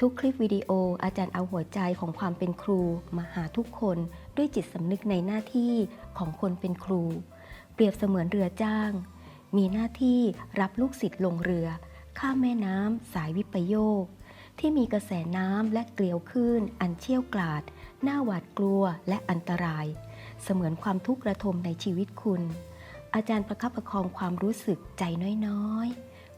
ทุกคลิปวิดีโออาจารย์เอาหัวใจของความเป็นครู มาหาทุกคนด้วยจิตสำนึกในหน้าที่ของคนเป็นครู เปรียบเสมือนเรือจ้าง มีหน้าที่รับลูกศิษย์ลงเรือ ข้ามแม่น้ำสายวิปโยค ที่มีกระแสน้ำและเกลียวคลื่นอันเชี่ยวกราดหน้าหวาดกลัวและอันตราย เสมือนความทุกข์ระทมในชีวิตคุณ อาจารย์ประคับประคองความรู้สึกใจน้อยๆ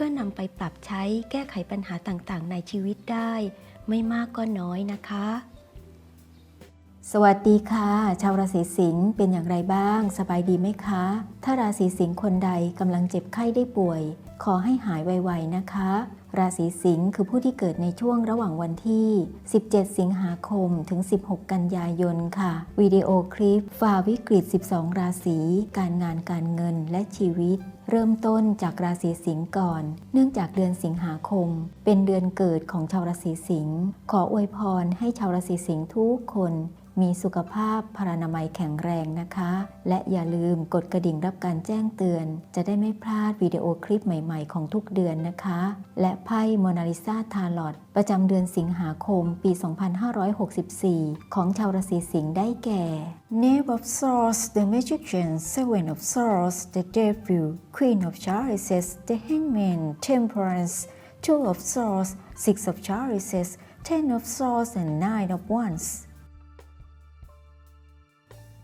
พื่อนำไปปรับใช้แก้ไขปัญหาต่างๆ ในชีวิตได้ ไม่มากก็น้อยนะคะ สวัสดีค่ะ ชาวราศีสิงห์เป็นอย่างไรบ้าง สบายดีไหมคะ ถ้าราศีสิงห์คนใดกำลังเจ็บไข้ได้ป่วย ขอให้หายไวๆนะคะ ราศีสิงห์คือผู้ที่เกิดในช่วงระหว่างวันที่ 17 สิงหาคม ถึง 16 กันยายนค่ะ วิดีโอคลิปฝ่าวิกฤต 12 ราศี การงานการเงินและชีวิต เริ่มต้นจากราศีสิงห์ก่อน เนื่องจากเดือนสิงหาคม เป็นเดือนเกิดของชาวราศีสิงห์ขออวยพรให้ชาวราศีสิงห์ทุกคน มีสุขภาพพรานามัยแข็งแรงนะคะ และอย่าลืมกดกระดิ่งรับการแจ้งเตือน จะได้ไม่พลาดวิดีโอคลิปใหม่ๆ ของทุกเดือนนะคะ และไพ่โมนาลิซาทาลอตประจำเดือนสิงหาคมปี 2564 ของชาวราศีสิงห์ได้แก่ Knave of Swords the Magician Seven of Swords the Devil Queen of Chalices the Hangman Temperance Two of Swords Six of Chalices Ten of Swords and Nine of Wands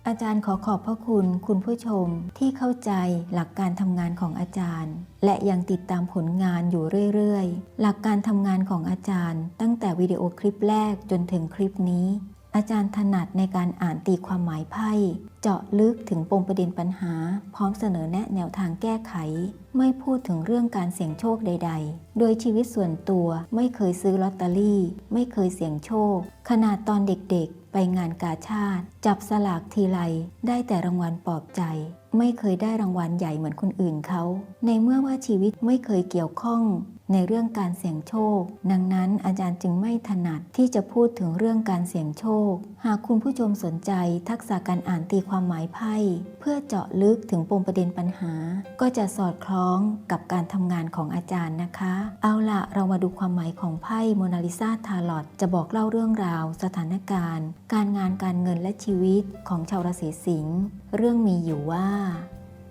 อาจารย์ขอขอบพระคุณคุณผู้ชมที่เข้าใจหลักการทำงานของอาจารย์ และยังติดตามผลงานอยู่เรื่อยๆ หลักการทำงานของอาจารย์ ตั้งแต่วิดีโอคลิปแรกจนถึงคลิปนี้ อาจารย์ถนัดในการอ่านตีความหมายไพ่ เจาะลึกถึงปมประเด็นปัญหา พร้อมเสนอแนะแนวทางแก้ไข ไม่พูดถึงเรื่องการเสี่ยงโชคใด ๆ โดยชีวิตส่วนตัวไม่เคยซื้อลอตเตอรี่ ไม่เคยเสี่ยงโชค ขนาดตอนเด็กๆ ไปงานกาชาติ จับสลากทีไรได้แต่รางวัลปลอบใจ ไม่เคยได้รางวัลใหญ่เหมือนคนอื่นเขา ในเมื่อว่าชีวิตไม่เคยเกี่ยวข้อง ในเรื่องการเสี่ยงโชค ดังนั้นอาจารย์จึงไม่ถนัดที่จะพูดถึงเรื่องการเสี่ยงโชค หากคุณผู้ชมสนใจทักษะการอ่านตีความหมายไพ่ เพื่อเจาะลึกถึงปมประเด็นปัญหา ก็จะสอดคล้องกับการทำงานของอาจารย์นะคะ เอาละเรามาดูความหมายของไพ่โมนาลิซาทาลอตจะบอกเล่าเรื่องราว สถานการณ์ การงานการเงินและชีวิตของชาวราศีสิงห์เรื่องมีอยู่ว่า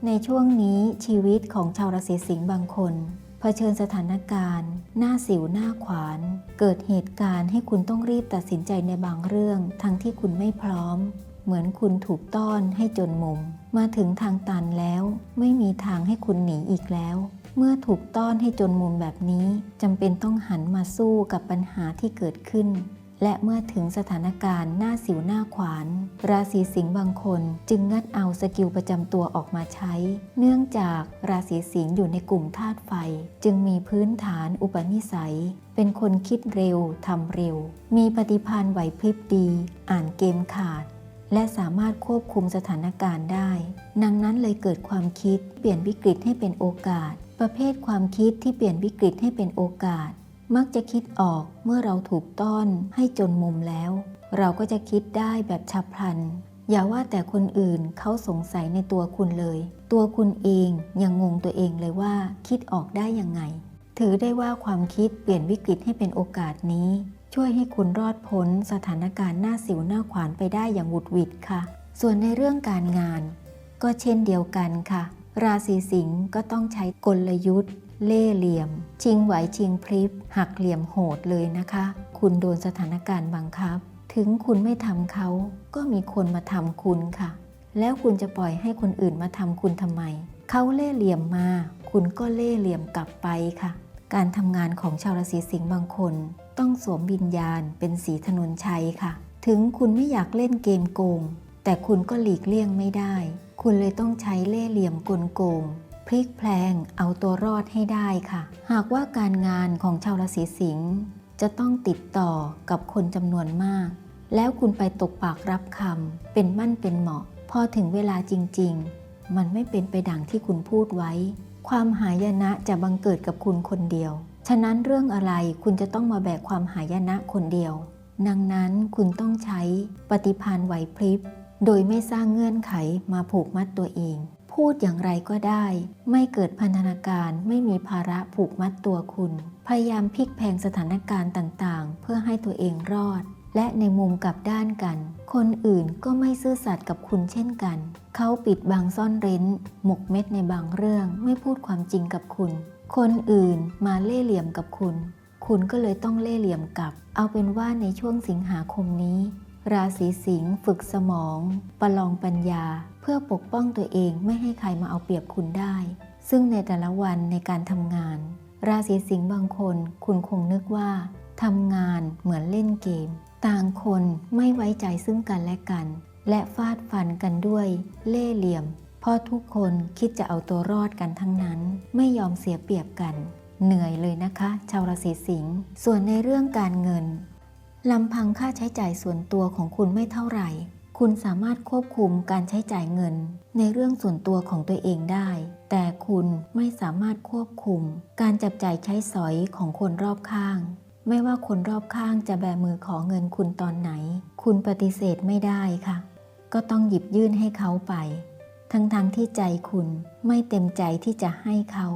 ในช่วงนี้ชีวิตของชาวราศีสิงห์บางคน เผชิญสถานการณ์ หน้าสิวหน้าขวาน เกิดเหตุการณ์ให้คุณต้องรีบตัดสินใจในบางเรื่อง ทั้งที่คุณไม่พร้อม เหมือนคุณถูกต้อนให้จนมุม มาถึงทางตันแล้ว ไม่มีทางให้คุณหนีอีกแล้ว เมื่อถูกต้อนให้จนมุมแบบนี้จำเป็นต้องหันมาสู้กับปัญหาที่เกิดขึ้น และเมื่อถึงสถานการณ์หน้าสิวหน้าขวาน ราศีสิงห์บางคนจึงงัดเอาสกิลประจำตัวออกมาใช้ เนื่องจากราศีสิงห์อยู่ในกลุ่มธาตุไฟ จึงมีพื้นฐานอุปนิสัย เป็นคนคิดเร็วทำเร็ว มีปฏิภาณไหวพริบดี อ่านเกมขาด และสามารถควบคุมสถานการณ์ได้ ดังนั้นเลยเกิดความคิดเปลี่ยนวิกฤตให้เป็นโอกาส ประเภทความคิดที่เปลี่ยนวิกฤตให้เป็นโอกาส มักจะคิดออกเมื่อเราถูกต้อนให้จนมุมแล้ว เราก็จะคิดได้แบบฉับพลัน อย่าว่าแต่คนอื่นเขาสงสัยในตัวคุณเลย ตัวคุณเองยังงงตัวเองเลยว่าคิดออกได้ยังไง ถือได้ว่าความคิดเปลี่ยนวิกฤตให้เป็นโอกาสนี้ ช่วยให้คุณรอดพ้นสถานการณ์หน้าสิวหน้าขวานไปได้อย่างหวุดหวิดค่ะ ส่วนในเรื่องการงาน ก็เช่นเดียวกันค่ะราศีสิงห์ก็ต้องใช้กลยุทธ์ เล่เหลี่ยม ชิงไหวชิงพริบ หักเหลี่ยมโหดเลยนะคะ คุณโดนสถานการณ์บังคับ ถึงคุณไม่ทำเขาก็มีคนมาทำคุณค่ะ แล้วคุณจะปล่อยให้คนอื่นมาทำคุณทำไม เขาเล่เหลี่ยมมา คุณก็เล่เหลี่ยมกลับไปค่ะ การทำงานของชาวราศีสิงห์บางคน ต้องสวมวิญญาณเป็นสีถนนชัยค่ะ ถึงคุณไม่อยากเล่นเกมโกง แต่คุณก็หลีกเลี่ยงไม่ได้ คุณเลยต้องใช้เล่เหลี่ยมกลโกง พลิกแพลงเอาตัวรอดให้ได้ค่ะ หากว่าการงานของชาวราศีสิงห์จะต้องติดต่อกับคนจำนวนมาก แล้วคุณไปตกปากรับคำเป็นมั่นเป็นเหมาะ พอถึงเวลาจริง ๆ มันไม่เป็นไปดังที่คุณพูดไว้ ความหายนะจะบังเกิดกับคุณคนเดียว ฉะนั้นเรื่องอะไรคุณจะต้องมาแบกความหายนะคนเดียว ดังนั้นคุณต้องใช้ปฏิภาณไหวพริบ โดยไม่สร้างเงื่อนไขมาผูกมัดตัวเอง พูดอย่างไรก็ได้ ไม่เกิดพันธนาการไม่มีภาระผูกมัดตัวคุณ พยายามพลิกแพงสถานการณ์ต่างๆ เพื่อให้ตัวเองรอด และในมุมกลับด้านกัน คนอื่นก็ไม่ซื่อสัตย์กับคุณเช่นกัน เขาปิดบังซ่อนเร้น หมกเม็ดในบางเรื่องไม่พูดความจริงกับคุณ คนอื่นมาเล่เหลี่ยมกับคุณ คุณก็เลยต้องเล่เหลี่ยมกลับ เอาเป็นว่าในช่วงสิงหาคมนี้ ราศีสิงห์ฝึกสมอง ประลองปัญญา เพื่อปกป้องตัวเองไม่ให้ใครมาเอาเปรียบคุณได้ ซึ่งในแต่ละวันในการทำงาน ราศีสิงห์บางคนคุณคงนึกว่าทำงานเหมือนเล่นเกม ต่างคนไม่ไว้ใจซึ่งกันและกัน และฟาดฟันกันด้วยเล่ห์เหลี่ยม เพราะทุกคนคิดจะเอาตัวรอดกันทั้งนั้น ไม่ยอมเสียเปรียบกัน เหนื่อยเลยนะคะ ชาวราศีสิงห์ส่วนในเรื่องการเงินลำพังค่าใช้จ่ายส่วนตัวของคุณไม่เท่าไหร่ คุณสามารถควบคุมการใช้จ่ายเงิน ในเรื่องส่วนตัวของตัวเองได้ แต่คุณไม่สามารถควบคุม การจับจ่ายใช้สอยของคนรอบข้าง ไม่ว่าคนรอบข้างจะแบมือขอเงินคุณตอนไหน คุณปฏิเสธไม่ได้ค่ะ ก็ต้องหยิบยื่นให้เขาไป ทั้งๆทที่ใจคุณไม่เต็มใจที่จะให้เขา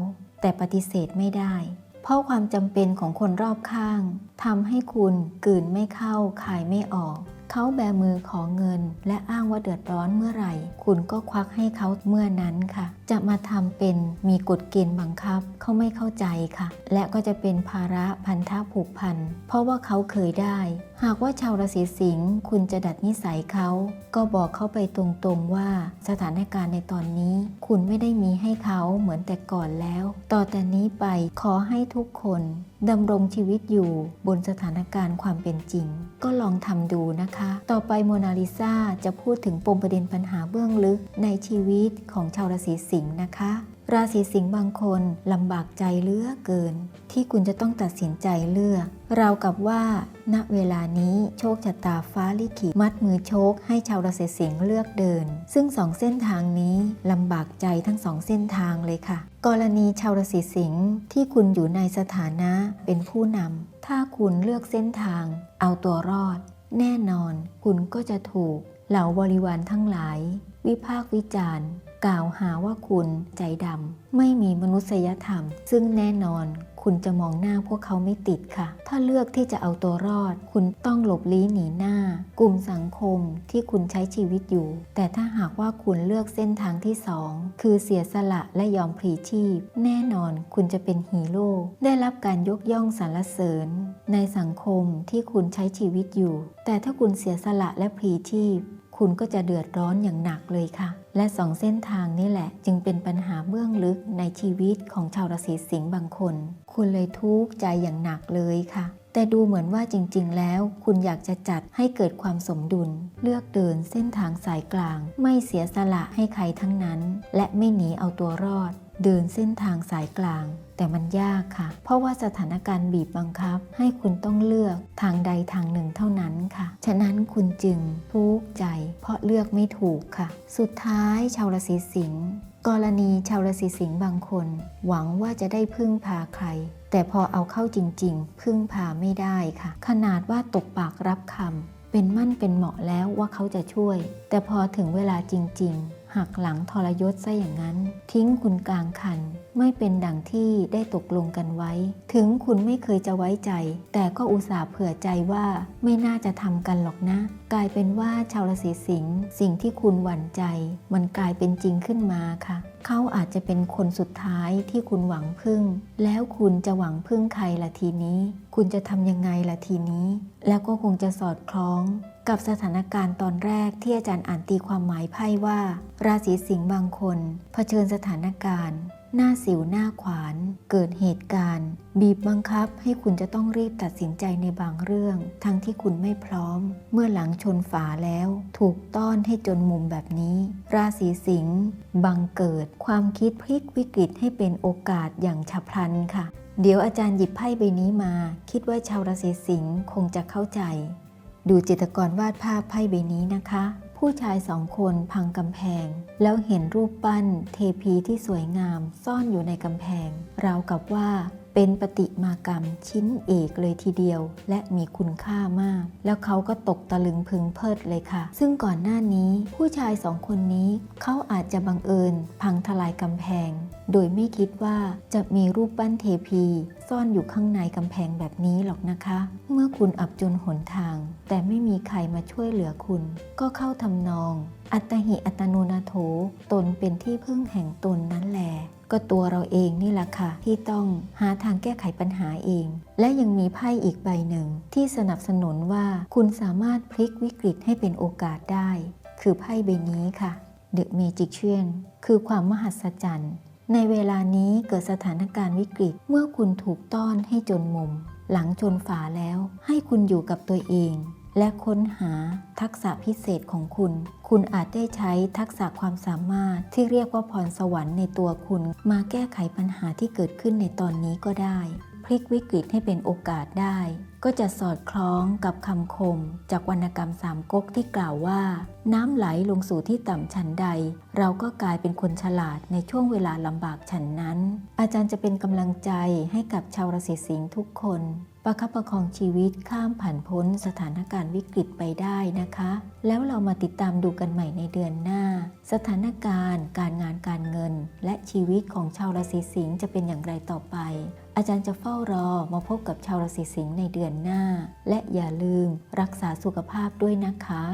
แต่ปฏิเสธไม่ได้ เพราะความจำเป็นของคนรอบข้างทำให้คุณกืนไม่เข้าขายไม่ออก เขาแบมือขอเงินและอ้างว่าเดือดร้อนเมื่อไหร่ คุณก็ควักให้เขาเมื่อนั้นค่ะจะมาทำเป็นมีกฎเกณฑ์บังคับเขาไม่เข้าใจค่ะ และก็จะเป็นภาระพันธะผูกพัน เพราะว่าเขาเคยได้ หากว่าชาวราศีสิงห์คุณจะดัดนิสัยเขา ก็บอกเขาไปตรงๆว่าสถานการณ์ในตอนนี้ คุณไม่ได้มีให้เขาเหมือนแต่ก่อนแล้ว ต่อแต่นี้ไปขอให้ทุกคนดำรงชีวิตอยู่บนสถานการณ์ความเป็นจริง ก็ลองทำดูนะคะ ต่อไปโมนาลิซาจะพูดถึงปมประเด็นปัญหาเบื้องลึกในชีวิตของชาวราศีสิงห์นะคะ ราศีสิงห์บางคนลำบากใจเลือเกิน ที่คุณจะต้องตัดสินใจเลือก เราวกับว่า ณเวลานี้โชคชะตาฟ้าลิขิตมัดมือโชคให้ชาวราศีสิงห์เลือกเดิน ซึ่งสองเส้นทางนี้ลำบากใจทั้งสองเส้นทางเลยค่ะ กรณีชาวราศีสิงห์ที่คุณอยู่ในสถานะเป็นผู้นำถ้าคุณเลือกเส้นทาง เอาตัวรอด แน่นอน คุณก็จะถูกเหล่าบริวารทั้งหลาย วิพากษ์วิจารณ์ กล่าวหาว่าคุณใจดำไม่มีมนุษยธรรม ซึ่งแน่นอนคุณจะมองหน้าพวกเขาไม่ติดค่ะ ถ้าเลือกที่จะเอาตัวรอด คุณต้องหลบลี้หนีหน้า กลุ่มสังคมที่คุณใช้ชีวิตอยู่ แต่ถ้าหากว่าคุณเลือกเส้นทางที่สองคือเสียสละและยอมพลีชีพ แน่นอนคุณจะเป็นฮีโร่ ได้รับการยกย่องสรรเสริญ ในสังคมที่คุณใช้ชีวิตอยู่ แต่ถ้าคุณเสียสละและพลีชีพ คุณก็จะเดือดร้อนอย่างหนักเลยค่ะ และสองเส้นทางนี่แหละ จึงเป็นปัญหาเบื้องลึกในชีวิตของชาวราศีสิงห์บางคน คุณเลยทุกข์ใจอย่างหนักเลยค่ะ แต่ดูเหมือนว่าจริง ๆ แล้ว คุณอยากจะจัดให้เกิดความสมดุล เลือกเดินเส้นทางสายกลาง ไม่เสียสละให้ใครทั้งนั้น และไม่หนีเอาตัวรอด เดินเส้นทางสายกลาง แต่มันยากค่ะ เพราะว่าสถานการณ์บีบบังคับ ให้คุณต้องเลือกทางใดทางหนึ่งเท่านั้นค่ะ ฉะนั้นคุณจึงทุกข์ใจ เพราะเลือกไม่ถูกค่ะ สุดท้ายชาวราศีสิงห์กรณีชาวราศีสิงห์บางคน หวังว่าจะได้พึ่งพาใคร แต่พอเอาเข้าจริง ๆ พึ่งพาไม่ได้ค่ะ ขนาดว่าตกปากรับคำเป็นมั่นเป็นเหมาะแล้วว่าเขาจะช่วย แต่พอถึงเวลาจริง ๆ หักหลังทรยศซะอย่างนั้น ทิ้งคุณกลางคัน ไม่เป็นดังที่ได้ตกลงกันไว้ ถึงคุณไม่เคยจะไว้ใจ แต่ก็อุตส่าห์เผื่อใจว่าไม่น่าจะทำกันหรอกนะ กลายเป็นว่าชาวราศีสิงห์สิ่งที่คุณหวั่นใจ มันกลายเป็นจริงขึ้นมาค่ะ เขาอาจจะเป็นคนสุดท้ายที่คุณหวังพึ่ง แล้วคุณจะหวังพึ่งใครละทีนี้ คุณจะทำยังไงละทีนี้ แล้วก็คงจะสอดคล้องกับสถานการณ์ตอนแรกที่อาจารย์อ่านตีความหมายไพ่ว่า ราศีสิงห์บางคน เผชิญสถานการณ์ หน้าสิวหน้าขวาน เกิดเหตุการณ์ บีบบังคับให้คุณจะต้องรีบตัดสินใจในบางเรื่อง ทั้งที่คุณไม่พร้อม เมื่อหลังชนฝาแล้ว ถูกต้อนให้จนมุมแบบนี้ ราศีสิงห์บังเกิด ความคิดพลิกวิกฤตให้เป็นโอกาสอย่างฉับพลันค่ะ เดี๋ยวอาจารย์หยิบไพ่ใบนี้มา คิดว่าชาวราศีสิงห์คงจะเข้าใจ ดูจิตรกรวาดภาพไพ่ใบนี้นะคะ ผู้ชายสองคนพังกำแพง แล้วเห็นรูปปั้นเทพีที่สวยงามซ่อนอยู่ในกำแพง ราวกับว่า เป็นปฏิมากรรมชิ้นเอกเลยทีเดียว และมีคุณค่ามาก แล้วเขาก็ตกตะลึงพึงเพลิดเลยค่ะ ซึ่งก่อนหน้านี้ผู้ชายสองคนนี้เขาอาจจะบังเอิญ พังทลายกำแพง โดยไม่คิดว่าจะมีรูปปั้นเทพี ซ่อนอยู่ข้างในกำแพงแบบนี้หรอกนะคะ เมื่อคุณอับจนหนทาง แต่ไม่มีใครมาช่วยเหลือคุณ ก็เข้าทำนอง อัตหิอัตโนนาโถตนเป็นที่พึ่งแห่งตนนั้นแหละ ก็ตัวเราเองนี่แหละค่ะ ที่ต้องหาทางแก้ไขปัญหาเอง และยังมีไพ่อีกใบหนึ่ง ที่สนับสนุนว่าคุณสามารถพลิกวิกฤตให้เป็นโอกาสได้ คือไพ่ใบนี้ค่ะ The Magician คือความมหัศจรรย์ ในเวลานี้เกิดสถานการณ์วิกฤตเมื่อคุณถูกต้อนให้จนมุม หลังชนฝาแล้ว ให้คุณอยู่กับตัวเอง และค้นหาทักษะพิเศษของคุณ คุณอาจได้ใช้ทักษะความสามารถที่เรียกว่าพรสวรรค์ในตัวคุณ มาแก้ไขปัญหาที่เกิดขึ้นในตอนนี้ก็ได้ พลิกวิกฤตให้เป็นโอกาสได้ ก็จะสอดคล้องกับคำคม จากวรรณกรรมสามก๊กที่กล่าวว่า น้ำไหลลงสู่ที่ต่ำฉันใด เราก็กลายเป็นคนฉลาดในช่วงเวลาลำบากฉันนั้น อาจารย์จะเป็นกำลังใจให้กับชาวราศีสิงห์ทุกคน ประคับประคองชีวิตข้ามผ่านพ้นสถานการณ์วิกฤตไปได้นะคะ แล้วเรามาติดตามดูกันใหม่ในเดือนหน้า สถานการณ์ การงานการเงิน และชีวิตของชาวราศีสิงห์จะเป็นอย่างไรต่อไป อาจารย์จะเฝ้ารอมาพบกับชาวราศีสิงห์ในเดือนหน้า และอย่าลืมรักษาสุขภาพด้วยนะคะ